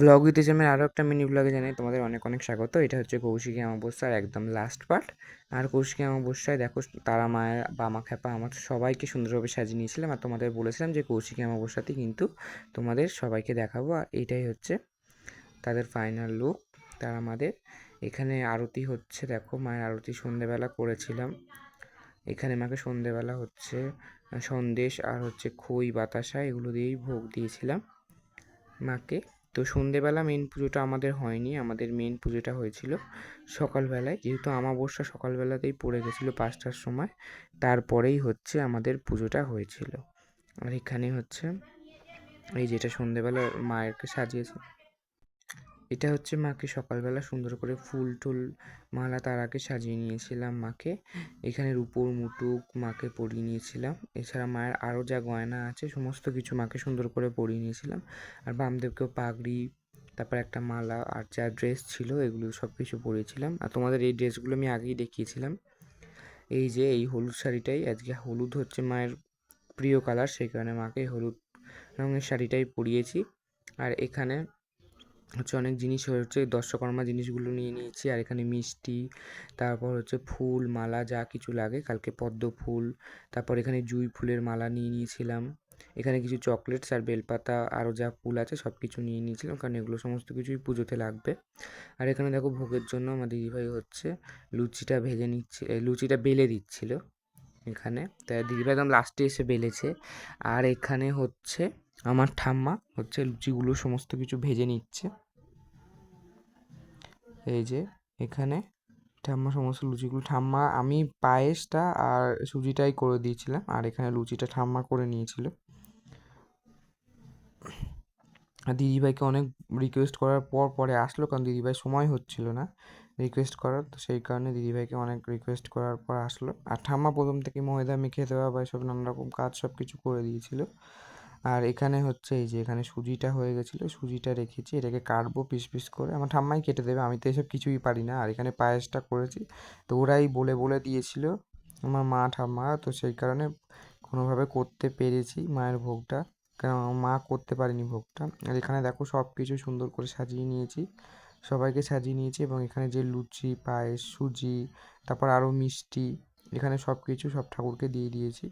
Blog with এজেমের আরও একটা mini ব্লগে জানাই, তোমাদের অনেক অনেক স্বাগত। এটা হচ্ছে কৌশিকী অমাবস্যার একদম লাস্ট পার্ট আর কৌশিকী অমাবস্যায় দেখো তারা, মায়ের বামা, খ্যাপা, আমার সবাইকে সুন্দরভাবে সাজিয়ে নিয়েছিলাম। আর তোমাদের বলেছিলাম যে কৌশিকী অমাবস্যাতে কিন্তু তোমাদের সবাইকে দেখাবো। আর এইটাই হচ্ছে তাদের ফাইনাল লুক তারা আমাদের এখানে আরতি হচ্ছে, দেখো মায়ের আরতি সন্ধেবেলা করেছিলাম। এখানে মাকে সন্ধেবেলা হচ্ছে সন্দেশ আর হচ্ছে খই, বাতাসা, এগুলো দিয়েই ভোগ দিয়েছিলাম মাকে। তো সন্ধেবেলা মেন পুজোটা আমাদের হয়নি, আমাদের মেন পুজোটা হয়েছিল সকালবেলায়। যেহেতু আমাবস্যা সকালবেলাতেই পড়ে গেছিল পাঁচটার সময়, তারপরেই হচ্ছে আমাদের পুজোটা হয়েছিল। আর এখানে হচ্ছে, এই যেটা সন্ধেবেলা মায়েরকে সাজিয়েছে। এটা হচ্ছে মাকে সকালবেলা সুন্দর করে ফুল টুল মালা তার আগে সাজিয়ে নিয়েছিলাম মাকে। এখানে রূপোর মুটুক মাকে পরিয়ে নিয়েছিলাম। এছাড়া মায়ের আরও যা গয়না আছে সমস্ত কিছু মাকে সুন্দর করে পরিয়ে নিয়েছিলাম। আর বামদেবকেও পাগড়ি, তারপর একটা মালা আর যা ড্রেস ছিল এগুলো সব কিছু পরিয়েছিলাম আর তোমাদের এই ড্রেসগুলো আমি আগেই দেখিয়েছিলাম। এই যে এই হলুদ শাড়িটাই আজকে হলুদ হচ্ছে মায়ের প্রিয় কালার, সেই কারণে মাকে হলুদ রঙের শাড়িটাই পরিয়েছি। আর এখানে হচ্ছে অনেক জিনিস হচ্ছে দর্শকর্মা জিনিসগুলো নিয়ে নিয়েছি, আর এখানে মিষ্টি, তারপর হচ্ছে ফুল, মালা যা কিছু লাগে, কালকে পদ্ম ফুল, তারপর এখানে জুঁই ফুলের মালা নিয়ে নিয়েছিলাম, এখানে কিছু চকলেটস আর বেলপাতা, আরও যা ফুল আছে সব কিছু নিয়ে নিয়েছিলাম, কারণ এগুলো সমস্ত কিছুই পুজোতে লাগবে, আর এখানে দেখো ভোগের জন্য আমার দিদিভাই হচ্ছে লুচিটা ভেজে নিচ্ছে লুচিটা বেলে দিচ্ছিল এখানে, তাই দিদিভাই একদম লাস্টে এসে বেলেছে, আর এখানে হচ্ছে আমার ঠাম্মা হচ্ছে লুচিগুলো সমস্ত কিছু ভেজে নিচ্ছে এই যে, এখানে ঠাম্মা সমস্ত লুচিগুলো, ঠাম্মা, আমি পায়েসটা আর সুজিটাই করে দিয়েছিলাম, আর এখানে লুচিটা ঠাম্মা করে নিয়েছিল। দিদিভাইকে অনেক রিকোয়েস্ট করার পর পরে আসলো, কারণ দিদিভাই সময় হচ্ছিল না রিকোয়েস্ট করার, তো সেই কারণে দিদিভাইকে অনেক রিকোয়েস্ট করার পর আসলো। আর ঠাম্মা প্রথম থেকে ময়দা মেখে দেওয়া বা এসব নানা রকম কাজ সব কিছু করে দিয়েছিল। আর এখানে হচ্ছে এই যে এখানে সুজিটা হয়ে গেছিল, সুজিটা রেখেছি, এটাকে কাটবো পিস পিস করে। আমার ঠাম্মাই কেটে দেবে, আমি তো এসব কিছুই পারি না। আর এখানে পায়েসটা করেছি, তো ওরাই বলে বলে দিয়েছিল আমার মা ঠাম্মা, তো সেই কারণে কোনোভাবে করতে পেরেছি মায়ের ভোগটা। কারণ মা করতে পারেনি ভোগটা। আর এখানে দেখো সব কিছু সুন্দর করে সাজিয়ে নিয়েছি, সবাইকে সাজিয়ে নিয়েছি এবং এখানে যে লুচি, পায়েস, সুজি, তারপর আরও মিষ্টি, এখানে সব কিছু সব ঠাকুরকে দিয়ে দিয়েছি।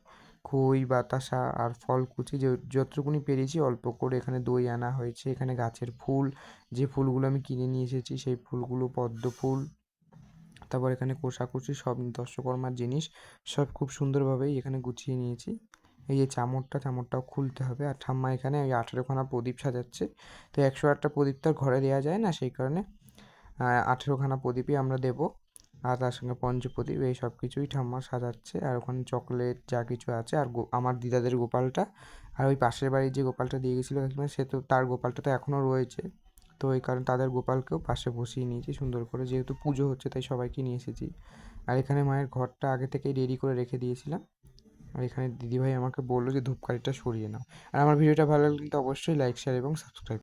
খই, বাতাসা আর ফল কুচি যে যতটুকুনি পেরেছি অল্প করে এখানে দই আনা হয়েছে। এখানে গাছের ফুল, যে ফুলগুলো আমি কিনে নিয়ে এসেছি সেই ফুলগুলো পদ্ম ফুল, তারপর এখানে কোষাকুষি সব দর্শকর্মার জিনিস, সব খুব সুন্দরভাবেই এখানে গুছিয়ে নিয়েছি। এই যে চামড়টা, চামড়টাও খুলতে হবে। আর ঠাম্মা এখানে ওই আঠেরোখানা প্রদীপ সাজাচ্ছে। তো একশো আটটা প্রদীপ তো ঘরে দেওয়া যায় না সেই কারণে আঠেরোখানা প্রদীপই আমরা দেবো। আর তার সঙ্গে পঞ্চপ্রদীপ, এই সব কিছুই ঠাম্মা সাজাচ্ছে। আর ওখানে চকলেট যা কিছু আছে, আর আমার দিদাদের গোপালটা। আর ওই পাশের বাড়ির যে গোপালটা দিয়ে গেছিল সে তো তার গোপালটা তো এখনও রয়েছে। তো এই কারণে তাদের গোপালকেও পাশে বসিয়ে নিয়েছি সুন্দর করে। যেহেতু পুজো হচ্ছে, তাই সবাইকে নিয়ে এসেছি। আর এখানে মায়ের ঘরটা আগে থেকেই রেডি করে রেখে দিয়েছিলাম। আর এখানে দিদিভাই আমাকে বলল যে, ধূপকাঠিটা সরিয়ে নাও। আর আমার ভিডিওটা ভালো লাগলে কিন্তু অবশ্যই লাইক, শেয়ার এবং সাবস্ক্রাইব